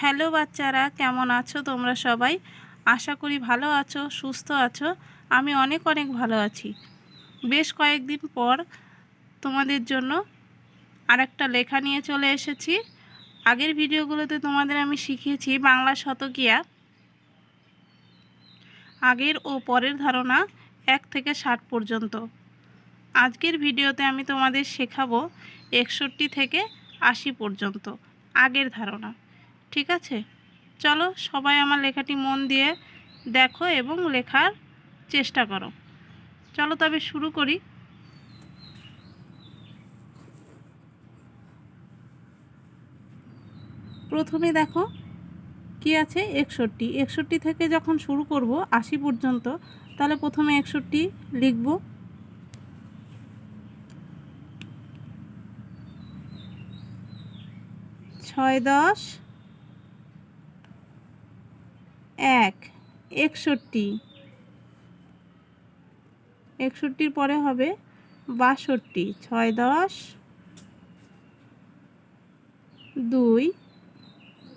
Hello বাচ্চারা, কেমন আছো তোমরা সবাই? আশা করি ভালো আছো, সুস্থ আছো। আমি অনেক অনেক ভালো আছি। বেশ কয়েকদিন পর তোমাদের জন্য আরেকটা লেখা নিয়ে চলে এসেছি। আগের ভিডিওগুলোতে তোমাদের আমি শিখিয়েছি বাংলা শতকিয়া। আগের ও পরের ধারণা এক থেকে ষাট পর্যন্ত। আজকের ভিডিওতে আমি তোমাদের শেখাবো একষট্টি থেকে আশি পর্যন্ত আগের ধারণা। ঠিক আছে? চলো সবাই আমার লেখাটি মন দিয়ে দেখো এবং লেখার চেষ্টা করো। চলো তবে শুরু করি। প্রথমে দেখো, কি আছে? একষট্টি। একষট্টি থেকে যখন শুরু করব, আশি পর্যন্ত, তাহলে প্রথমে একষট্টি লিখব। ছয়, দশ এক, একষট্টি। একষট্টির পরে হবে বাষট্টি, ছয় দশ, দুই,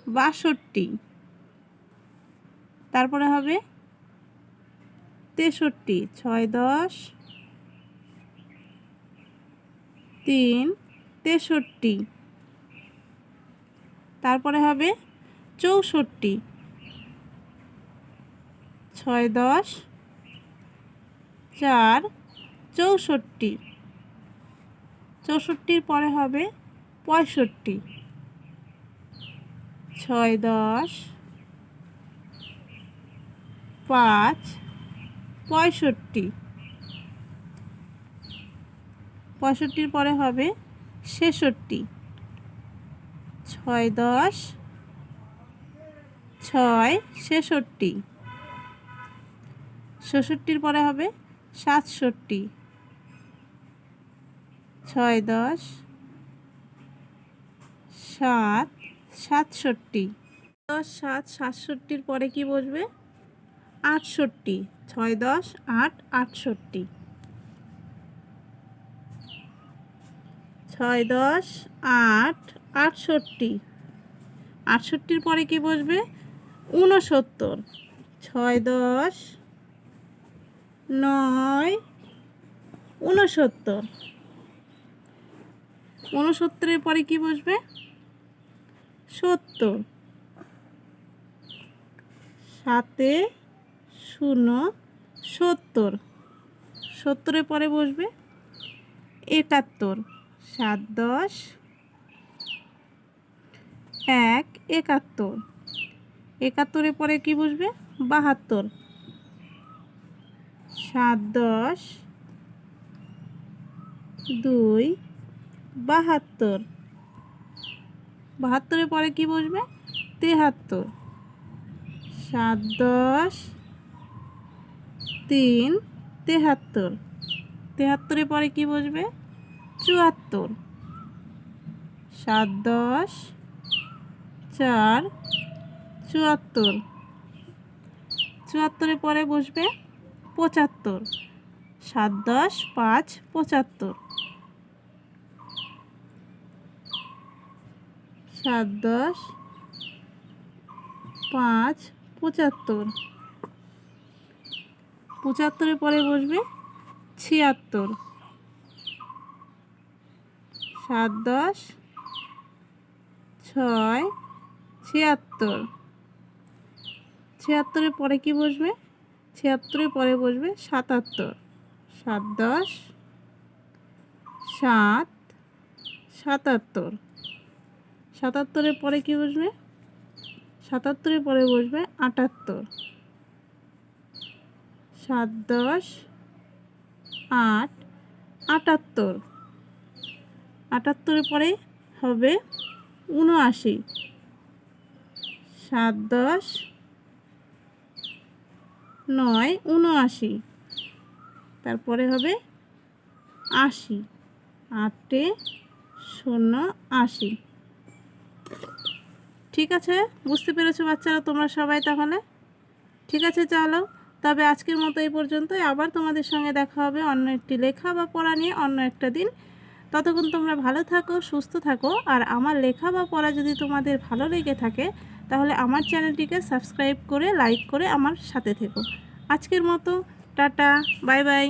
বাষট্টি। তারপরে হবে তেষট্টি, ছয় দশ, তিন, তেষট্টি। তারপরে হবে চৌষট্টি। ছয় দশ চার চৌষট্টি। চৌষট্টির পরে হবে পঁয়ষট্টি। ছয় দশ পাঁচ পঁয়ষট্টি। পঁয়ষট্টির পরে হবে ছেষট্টি। ছয় দশ ছয় ছেষট্টি। ষষট্টির পরে হবে সাতষট্টি। ছয় দশ, সাত, সাতষট্টি। দশ, সাত, সাতষট্টির পরে কি বসবে? আটষট্টি। ছয় দশ, আট, আটষট্টি। ছয় দশ, আট, আটষট্টি। আটষট্টির পরে কি বসবে? ঊনসত্তর। ছয় দশ নয়, ঊনসত্তর। ঊনসত্তরের পরে কি বসবে? সত্তর। সাতে শূন্য, সত্তর। সত্তরের পরে বসবে? একাত্তর। সাত, দশ। এক, একাত্তর। একাত্তরের পরে কি বসবে? বাহাত্তর। সাত, দশ, দুই, বাহাত্তর। বাহাত্তরের পরে কি বসবে? তেহাত্তর। সাত, দশ, তিন, তেহাত্তর। তেহাত্তরের পরে কি বসবে? চুয়াত্তর। সাত, দশ, চার, চুয়াত্তর। চুয়াত্তরের পরে বসবে? পঁচাত্তর। সাত দশ পাঁচ পঁচাত্তর। সাত দশ পাঁচ পঁচাত্তর। পঁচাত্তরের পরে বসবে ছিয়াত্তর। সাত দশ ছয় ছিয়াত্তর। ছিয়াত্তরের পরে কি বসবে? ছিয়াত্তরের পরে বসবে, সাতাত্তর। সাত দশ, সাত, সাতাত্তর। সাতাত্তরের পরে কি বসবে? সাতাত্তরের পরে বসবে আটাত্তর। সাত দশ, আট, আটাত্তর। আটাত্তরের পরে হবে উনআশি। সাত দশ নয়, উনআশি। তারপরে হবে আশি। আটে শূন্য আশি। ঠিক আছে? বুঝতে পেরেছ বাচ্চারা তোমরা সবাই তাহলে? ঠিক আছে, চলো। তবে আজকের মতো এই পর্যন্তই। আবার তোমাদের সঙ্গে দেখা হবে অন্য একটি লেখা বা পড়া নিয়ে অন্য একটা দিন। ততক্ষণ তোমরা ভালো থাকো, সুস্থ থাকো। আর আমার লেখা বা পড়া যদি তোমাদের ভালো লেগে থাকে তাহলে আমার চ্যানেলটিকে সাবস্ক্রাইব করে লাইক করে আমার সাথে থেকো। আজকের মতো, টাটা, বাই বাই।